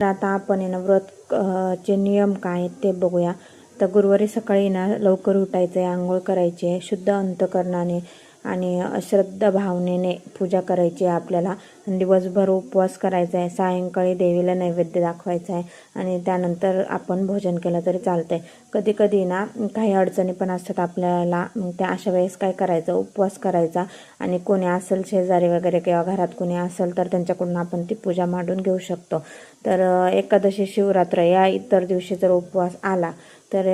तर आता आपण आहे ना व्रत चे नियम काय आहेत ते बघूया. तर गुरुवारी सकाळी ना लवकर उठायचं आहे आंघोळ करायची आहे शुद्ध अंतकरणाने आणि श्रद्धा भावनेने पूजा करायची आहे आपल्याला. दिवसभर उपवास करायचा आहे. सायंकाळी देवीला नैवेद्य दाखवायचा आहे. आणि त्यानंतर आपण भोजन केलं तरी चालतंय. कधी कधी ना काही अडचणी पण असतात आपल्याला. त्या अशा वेळेस काय करायचं? उपवास करायचा. आणि कोणी असेल शेजारी वगैरे किंवा घरात कोणी असेल तर त्यांच्याकडून आपण ती पूजा मांडून घेऊ शकतो. तर एकादशी शिवरात्र या इतर दिवशी जर उपवास आला तर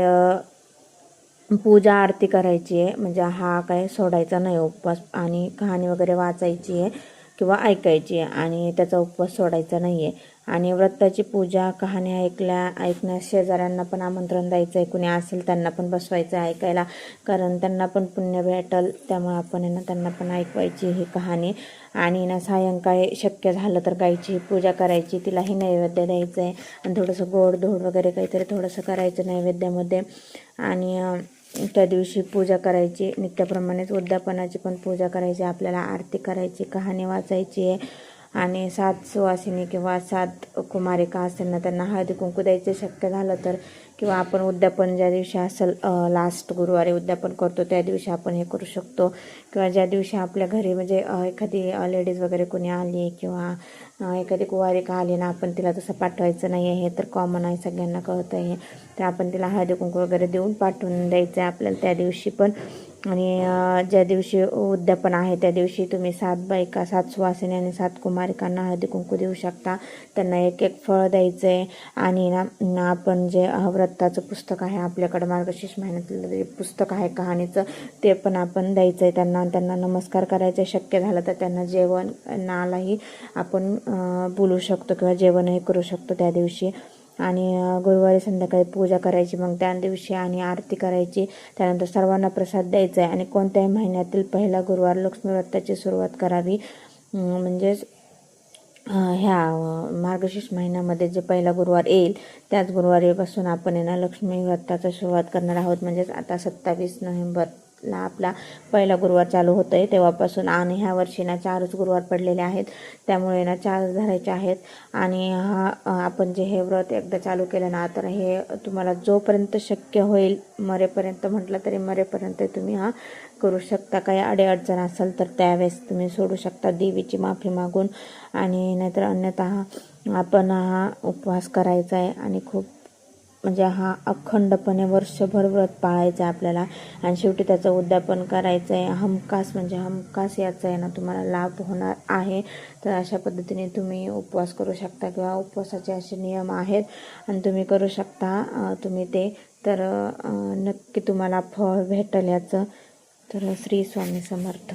पूजा आरती करायची आहे. म्हणजे हा काय सोडायचा नाही उपवास आणि कहाणी वगैरे वाचायची आहे किंवा ऐकायची आहे आणि त्याचा उपवास सोडायचा नाही आहे. आणि व्रताची पूजा कहाणी ऐकल्या ऐकण्यास शेजाऱ्यांना पण आमंत्रण द्यायचं आहे. कुणी असेल त्यांना पण बसवायचं आहे ऐकायला. कारण त्यांना पण पुण्य भेटल. त्यामुळे आपण आहे ना त्यांना पण ऐकवायची ही कहाणी. आणि ना सायंकाळी शक्य झालं तर गायची पूजा करायची. तिलाही नैवेद्य द्यायचं आहे. आणि थोडंसं गोड धोड वगैरे काहीतरी थोडंसं करायचं नैवेद्यामध्ये. आणि त्या दिवशी पूजा करायची नित्याप्रमाणेच वृद्धापनाची पण पूजा करायची. आपल्याला आरती करायची कहाणी वाचायची आहे. आणि सात सुवासिनी किंवा सात कुमारिका असेल ना त्यांना हळदी कुंकू द्यायचे शक्य झालं तर किंवा आपण उद्यापन ज्या दिवशी असेल लास्ट गुरुवारी उद्यापन करतो त्या दिवशी आपण हे करू शकतो. किंवा ज्या दिवशी आपल्या घरी म्हणजे एखादी लेडीज वगैरे कोणी आली किंवा एखादी कुवारिका आली ना आपण तिला तसं पाठवायचं नाही आहे हे तर कॉमन आहे सगळ्यांना कळतं आहे तर आपण तिला हळदी कुंकू वगैरे देऊन पाठवून द्यायचं आहे आपल्याला त्या दिवशी पण. आणि ज्या दिवशी उद्यापन आहे त्या दिवशी तुम्ही सात बायका सात सुवासिनी आणि सात कुमारिकांना हळदी कुंकू देऊ शकता. त्यांना एक एक फळ द्यायचं आहे आणि ना आपण जे व्रताचं पुस्तक आहे आपल्याकडं मार्गशीर्ष महिन्यातलं जे पुस्तक आहे कहाणीचं ते पण आपण द्यायचं आहे त्यांना त्यांना नमस्कार करायचे. शक्य झालं तर त्यांना जेवण नालाही आपण बोलू शकतो किंवा जेवणही करू शकतो त्या दिवशी. आणि गुरुवारी संध्याकाळी पूजा करायची मग त्या दिवशी आणि आरती करायची. त्यानंतर सर्वांना प्रसाद द्यायचा आहे आणि कोणत्याही महिन्यातील पहिला गुरुवार लक्ष्मी व्रताची सुरुवात करावी. म्हणजेच ह्या मार्गशीर्ष महिन्यामध्ये जे पहिला गुरुवार येईल त्याच गुरुवारीपासून आपण आहे ना लक्ष्मी व्रताचा सुरुवात करणार आहोत. म्हणजेच आता सत्तावीस नोव्हेंबर. ला आपला पहिला गुरुवार चालू होतो आहे तेव्हापासून आणि ह्या वर्षी ना चारच गुरुवार पडलेले आहेत. त्यामुळे ना चार धरायचे आहेत. आणि हा आपण जे हे व्रत एकदा चालू केलं ना तर हे तुम्हाला जोपर्यंत शक्य होईल मरेपर्यंत म्हटलं तरी मरेपर्यंत तुम्ही हा करू शकता. काही अडीअडचण असेल तर त्यावेळेस तुम्ही सोडू शकता. देवीची माफी मागून आणि नाहीतर अन्यथा आपण हा उपवास करायचा आहे आणि खूप म्हणजे हा अखंडपणे वर्षभर व्रत पाळायचं आहे आपल्याला. आणि शेवटी त्याचं उद्यापन करायचं आहे हमखास म्हणजे हमखास याचा आहे ना तुम्हाला लाभ होणार आहे. तर अशा पद्धतीने तुम्ही उपवास करू शकता किंवा उपवासाचे असे नियम आहेत. आणि तुम्ही करू शकता तुम्ही ते. तर नक्की तुम्हाला फळ भेटेल याचं. तर श्री स्वामी समर्थ.